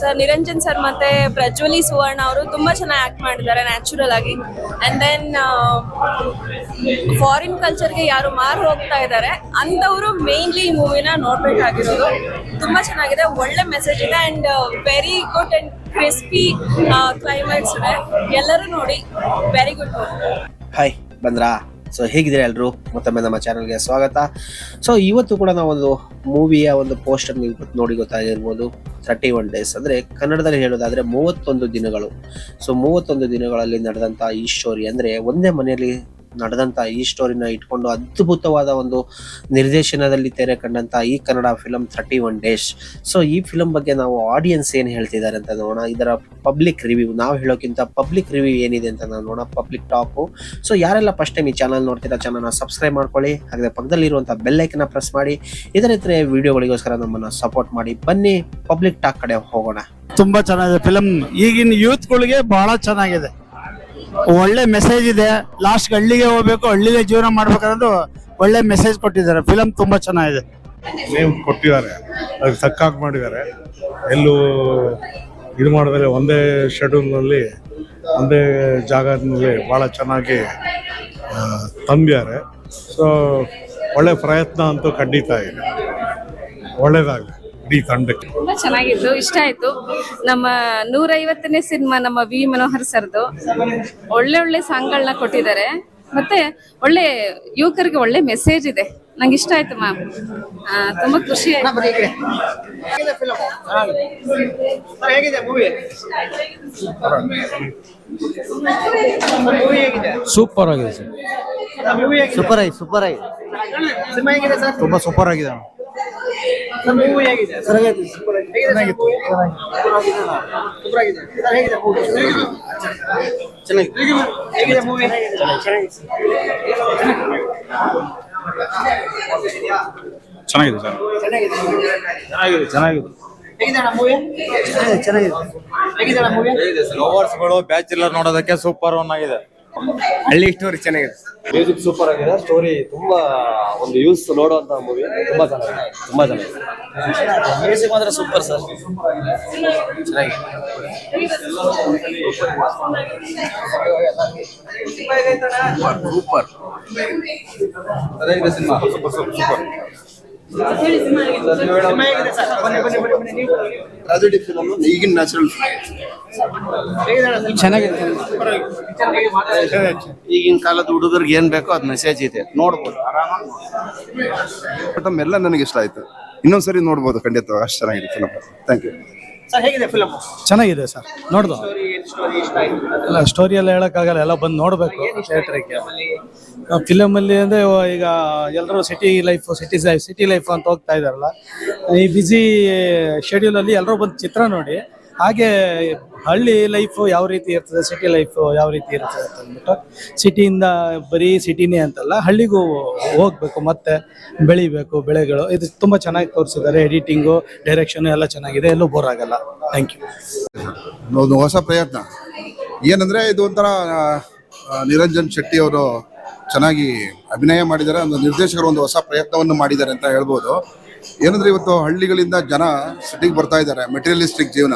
Sir Niranjan sir ಮತ್ತೆ ಪ್ರಜ್ವಲಿ ಸುವರ್ಣ ಅವರು ತುಂಬಾ ಚೆನ್ನಾಗಿ ಆಕ್ಟ್ ಮಾಡಿದ್ದಾರೆ ನ್ಯಾಚುರಲ್ ಆಗಿ. ಅಂಡ್ ದೆನ್ ಫಾರಿನ್ ಕಲ್ಚರ್ಗೆ ಯಾರು ಮಾರು ಹೋಗ್ತಾ ಇದ್ದಾರೆ ಅಂತವರು ಮೇನ್ಲಿ ಈ ಮೂವಿನ ನೋಡ್ಬೇಕಾಗಿರೋದು. ತುಂಬಾ ಚೆನ್ನಾಗಿದೆ, ಒಳ್ಳೆ ಮೆಸೇಜ್ ಇದೆ and very good and crispy climax ಇದೆ. ಎಲ್ಲರೂ ನೋಡಿ ವೆರಿ ಗುಡ್ ಹಾಯ್ ಬಂದ್ರಾ? ಸೊ ಹೇಗಿದ್ದೀರಾ ಎಲ್ಲರೂ ಮತ್ತೊಮ್ಮೆ ನಮ್ಮ ಚಾನಲ್ಗೆ ಸ್ವಾಗತ. ಸೊ ಇವತ್ತು ಕೂಡ ನಾವೊಂದು ಮೂವಿಯ ಒಂದು ಪೋಸ್ಟರ್ ನೀವು ನೋಡಿ ಗೊತ್ತಾಗಿರ್ಬೋದು. ತರ್ಟಿ ಒನ್ ಡೇಸ್ ಅಂದರೆ ಕನ್ನಡದಲ್ಲಿ ಹೇಳೋದಾದರೆ ಮೂವತ್ತೊಂದು ದಿನಗಳು. ಸೊ ಮೂವತ್ತೊಂದು ದಿನಗಳಲ್ಲಿ ನಡೆದಂಥ ಈ ಸ್ಟೋರಿ ಅಂದರೆ ಒಂದೇ ಮನೆಯಲ್ಲಿ ನಡೆದಂಥ ಈ ಸ್ಟೋರಿನ ಇಟ್ಕೊಂಡು ಅದ್ಭುತವಾದ ಒಂದು ನಿರ್ದೇಶನದಲ್ಲಿ ತೆರೆ ಕಂಡಂತ ಈ Kannada film thirty one days so ಈ ಫಿಲಂ ಬಗ್ಗೆ ನಾವು ಆಡಿಯನ್ಸ್ ಏನು ಹೇಳ್ತಿದ್ದಾರೆ ಅಂತ ನೋಡೋಣ. ಇದರ ಪಬ್ಲಿಕ್ ರಿವ್ಯೂ ನಾವು ಹೇಳೋಕ್ಕಿಂತ ಪಬ್ಲಿಕ್ ರಿವ್ಯೂ ಏನಿದೆ ಅಂತ ನಾವು ನೋಡೋಣ. ಪಬ್ಲಿಕ್ ಟಾಕು ಸೊ ಯಾರೆಲ್ಲ ಫಸ್ಟ್ ಟೈಮ್ ಈ ಚಾನಲ್ ನೋಡ್ತೀರಾ ಚಾನಲ್ನ ಸಬ್ಸ್ಕ್ರೈಬ್ ಮಾಡ್ಕೊಳ್ಳಿ. ಹಾಗೆ ಪಕ್ಕದಲ್ಲಿರುವಂಥ ಬೆಲ್ಲೈಕನ್ನ ಪ್ರೆಸ್ ಮಾಡಿ. ಇದರ ಇತರ ವಿಡಿಯೋಗಳಿಗೋಸ್ಕರ ನಮ್ಮನ್ನು ಸಪೋರ್ಟ್ ಮಾಡಿ. ಬನ್ನಿ ಪಬ್ಲಿಕ್ ಟಾಕ್ ಕಡೆ ಹೋಗೋಣ. ತುಂಬಾ ಚೆನ್ನಾಗಿದೆ ಫಿಲಂ ಈಗಿನ ಯೂತ್ಗಳಿಗೆ ಬಹಳ ಚೆನ್ನಾಗಿದೆ. ಒಳ್ಳೆ ಮೆಸೇಜ್ ಇದೆ. ಲಾಸ್ಟ್ ಹಳ್ಳಿಗೆ ಹೋಗ್ಬೇಕು, ಹಳ್ಳಿಗೆ ಜೀವನ ಮಾಡ್ಬೇಕನ್ನೋದು ಒಳ್ಳೆ ಮೆಸೇಜ್ ಕೊಟ್ಟಿದ್ದಾರೆ. ಫಿಲಮ್ ತುಂಬಾ ಚೆನ್ನಾಗಿದೆ. ನೇಮ್ ಕೊಟ್ಟಿದ್ದಾರೆ. ಅದಕ್ಕೆ ತಕ್ಕಾಗಿ ಮಾಡಿದ್ದಾರೆ. ಎಲ್ಲೂ ಇದು ಮಾಡಿದ್ರೆ ಒಂದೇ ಶೆಡ್ಯೂಲ್ನಲ್ಲಿ ಒಂದೇ ಜಾಗದಲ್ಲಿ ಭಾಳ ಚೆನ್ನಾಗಿ ತಂಬಿದ್ದಾರೆ ಸೊ ಒಳ್ಳೆ ಪ್ರಯತ್ನ ಅಂತೂ ಖಂಡಿತ ಇದೆ. ಒಳ್ಳೇದಾಗಲಿ. ಇಡೀ ತಂಡಕ್ಕೆ ತುಂಬಾ ಚೆನ್ನಾಗಿತ್ತು ಇಷ್ಟ ಆಯ್ತು. ನಮ್ಮ ನೂರೈವತ್ತನೇ ಸಿನಿಮಾ ನಮ್ಮ ವಿ ಮನೋಹರ್ ಸರ್ದು. ಒಳ್ಳೆ ಒಳ್ಳೆ ಸಾಂಗ್ಗಳನ್ನ ಕೊಟ್ಟಿದ್ದಾರೆ. ಮತ್ತೆ ಒಳ್ಳೆ ಯುವಕರಿಗೆ ಒಳ್ಳೆ ಮೆಸೇಜ್ ಇದೆ. ನಂಗೆ ಇಷ್ಟ ಆಯ್ತು ಮ್ಯಾಮ್ ತುಂಬಾ ಖುಷಿ ಆಯ್ತು. ಸೂಪರ್ ಆಗಿದೆ ಸರ್. ಸೂಪರ್ ಆಗಿದೆ ಸೂಪರ್ ಆಗಿದೆ. ತುಂಬಾ ಸೂಪರ್ ಆಗಿದೆ. ಚೆನ್ನಾಗಿದೆ. ಸರ್. ಚೆನ್ನಾಗಿದೆ. ಚೆನ್ನಾಗಿದೆ. ಲವರ್ಸ್ಗಳು ಬ್ಯಾಚುಲರ್ ನೋಡೋದಕ್ಕೆ ಸೂಪರ್ ಒನ್ ಆಗಿದೆ. ಹಳ್ಳಿ ಸ್ಟೋರಿ ಚೆನ್ನಾಗಿದೆ. ಮ್ಯೂಸಿಕ್ ಸೂಪರ್ ಆಗಿದೆ. ಸ್ಟೋರಿ ತುಂಬಾ ಒಂದು ಯೂಸ್ ನೋಡುವಂತ ಮೂವಿ. ತುಂಬಾ ಚೆನ್ನಾಗಿದೆ. ತುಂಬಾ ಚೆನ್ನಾಗಿದೆ. ಮ್ಯೂಸಿಕ್ ಮಾತ್ರ ಸೂಪರ್ ಸರ್ ಚೆನ್ನಾಗಿದೆ. ಸೂಪರ್ ಚೆನ್ನಾಗಿದೆ cinema. Super super super tragedy film ಈಗಿನ ನ್ಯಾಚುರಲ್ ಈಗಿನ ಕಾಲದ ಹುಡುಗರಿಗೆ ಏನ್ ಬೇಕೋ ಅದ್ ಮೆಸೇಜ್ ಇದೆ. ನೋಡ್ಬೋದು ಬಟ್ ಎಲ್ಲ ನನಗೆ ಇಷ್ಟ ಆಯ್ತು. ಇನ್ನೊಂದ್ಸರಿ ನೋಡ್ಬೋದು ಖಂಡಿತ. ಅಷ್ಟು ಚೆನ್ನಾಗಿದೆ ಫಿಲಮ್ ಥ್ಯಾಂಕ್ ಯು ಚೆನ್ನಾಗಿದೆ ಸರ್. ನೋಡ್ದು. ಇಲ್ಲ ಸ್ಟೋರಿ ಎಲ್ಲ ಹೇಳಕ್ಕಾಗಲ್ಲ ಎಲ್ಲ ಬಂದು ನೋಡಬೇಕು ಥಿಯೇಟ್ರಿಗೆ ಫಿಲಮ್ ಅಲ್ಲಿ ಅಂದ್ರೆ ಈಗ ಎಲ್ಲರೂ city life city city life ಅಂತ ಹೋಗ್ತಾ ಇದಾರಲ್ಲ ಈ ಬಿಸಿ ಶೆಡ್ಯೂಲ್ ಅಲ್ಲಿ ಎಲ್ಲರೂ ಬಂದು ಚಿತ್ರ ನೋಡಿ. ಹಾಗೆ ಹಳ್ಳಿ ಲೈಫ್ ಯಾವ ರೀತಿ ಇರ್ತದೆ ಸಿಟಿ ಲೈಫ್ ಯಾವ ರೀತಿ ಇರ್ತದೆ ಅಂತ ಅಂದ್ಬಿಟ್ಟು ಸಿಟಿಯಿಂದ ಬರೀ ಸಿಟಿನೇ ಅಂತಲ್ಲ, ಹಳ್ಳಿಗೂ ಹೋಗ್ಬೇಕು, ಮತ್ತೆ ಬೆಳಿಬೇಕು, ಬೆಳೆಗಳು. ಇದು ತುಂಬಾ ಚೆನ್ನಾಗಿ ತೋರಿಸಿದ್ದಾರೆ ಎಡಿಟಿಂಗು ಡೈರೆಕ್ಷನ್ ಎಲ್ಲ ಚೆನ್ನಾಗಿದೆ, ಎಲ್ಲೂ ಬೋರ್ ಆಗಲ್ಲ. ಥ್ಯಾಂಕ್ ಯು ಒಂದು ಹೊಸ ಪ್ರಯತ್ನ. ಏನಂದ್ರೆ ಇದು ಒಂಥರ ನಿರಂಜನ್ ಶೆಟ್ಟಿ ಅವರು ಚೆನ್ನಾಗಿ ಅಭಿನಯ ಮಾಡಿದ್ದಾರೆ, ಒಂದು ನಿರ್ದೇಶಕರು ಒಂದು ಹೊಸ ಪ್ರಯತ್ನವನ್ನು ಮಾಡಿದ್ದಾರೆ ಅಂತ ಹೇಳ್ಬೋದು. ಏನಂದ್ರೆ ಇವತ್ತು ಹಳ್ಳಿಗಳಿಂದ ಜನ ಸಿಟಿಗೆ ಬರ್ತಾ ಇದ್ದಾರೆ ಮೆಟೀರಿಯಲಿಸ್ಟಿಕ್ ಜೀವನ.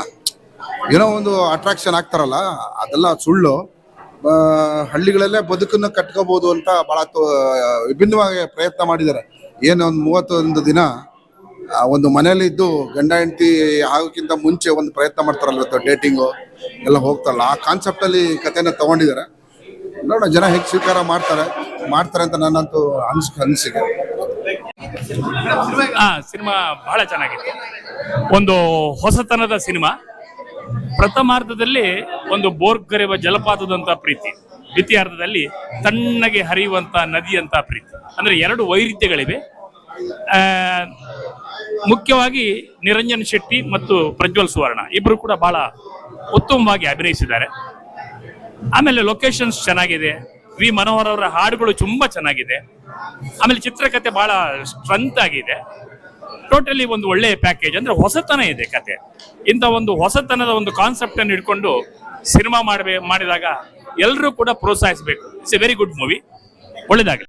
ಏನೋ ಒಂದು ಅಟ್ರಾಕ್ಷನ್ ಆಗ್ತಾರಲ್ಲ, ಅದೆಲ್ಲ ಸುಳ್ಳು. ಹಳ್ಳಿಗಳಲ್ಲೇ ಬದುಕನ್ನು ಕಟ್ಕೋಬಹುದು ಅಂತ ಬಹಳ ವಿಭಿನ್ನವಾಗಿ ಪ್ರಯತ್ನ ಮಾಡಿದ್ದಾರೆ. ಏನು ಒಂದು ಮೂವತ್ತೊಂದು ದಿನ ಒಂದು ಮನೇಲಿ ಇದ್ದು ಗಂಡ, ಹೆಂಡತಿ ಆಗೋಕ್ಕಿಂತ ಮುಂಚೆ ಒಂದು ಪ್ರಯತ್ನ ಮಾಡ್ತಾರಲ್ಲ ಇವತ್ತು ಡೇಟಿಂಗು ಎಲ್ಲ ಹೋಗ್ತಾರಲ್ಲ, ಆ ಕಾನ್ಸೆಪ್ಟ್ ಅಲ್ಲಿ ಕಥೆನ ತಗೊಂಡಿದ್ದಾರೆ. ನೋಡೋಣ, ಜನ ಹೇಗೆ ಸ್ವೀಕಾರ ಮಾಡ್ತಾರೆ ಮಾಡ್ತಾರೆ ಅಂತ ನನ್ನಂತೂ ಅನ್ಸ್ ಅನಿಸಿಕೆ ಸಿನಿಮಾ ಬಹಳ ಚೆನ್ನಾಗಿತ್ತು. ಒಂದು ಹೊಸತನದ ಸಿನಿಮಾ. ಪ್ರಥಮಾರ್ಧದಲ್ಲಿ ಒಂದು ಬೋರ್ಗರೆಯುವ ಜಲಪಾತದಂತ ಪ್ರೀತಿ. ದ್ವಿತೀಯಾರ್ಧದಲ್ಲಿ ತಣ್ಣಗೆ ಹರಿಯುವಂತ ನದಿಯಂತ ಪ್ರೀತಿ. ಅಂದ್ರೆ ಎರಡು ವೈರುಧ್ಯಗಳಿವೆ ಮುಖ್ಯವಾಗಿ ನಿರಂಜನ್ ಶೆಟ್ಟಿ ಮತ್ತು ಪ್ರಜ್ವಲ್ ಸುವರ್ಣ. ಇಬ್ರು ಕೂಡ ಬಹಳ ಉತ್ತಮವಾಗಿ ಅಭಿನಯಿಸಿದ್ದಾರೆ. ಆಮೇಲೆ ಲೊಕೇಶನ್ಸ್ ಚೆನ್ನಾಗಿದೆ. ವಿ ಮನೋಹರ್ ಅವರ ಹಾಡುಗಳು ತುಂಬಾ ಚೆನ್ನಾಗಿದೆ. ಆಮೇಲೆ ಚಿತ್ರಕಥೆ ಬಹಳ ಸ್ಟ್ರೆಂತ್ ಆಗಿದೆ. ಟೋಟಲಿ ಒಂದು ಒಳ್ಳೆಯ ಪ್ಯಾಕೇಜ್ ಅಂದ್ರೆ ಹೊಸತನ ಇದೆ ಕತೆ. ಇಂಥ ಒಂದು ಹೊಸತನದ ಒಂದು ಕಾನ್ಸೆಪ್ಟ್ ಅನ್ನು ಇಟ್ಕೊಂಡು ಸಿನಿಮಾ ಮಾಡಬೇ ಮಾಡಿದಾಗ ಎಲ್ಲರೂ ಕೂಡ ಪ್ರೋತ್ಸಾಹಿಸಬೇಕು. It's a very good movie ಒಳ್ಳೇದಾಗಲಿ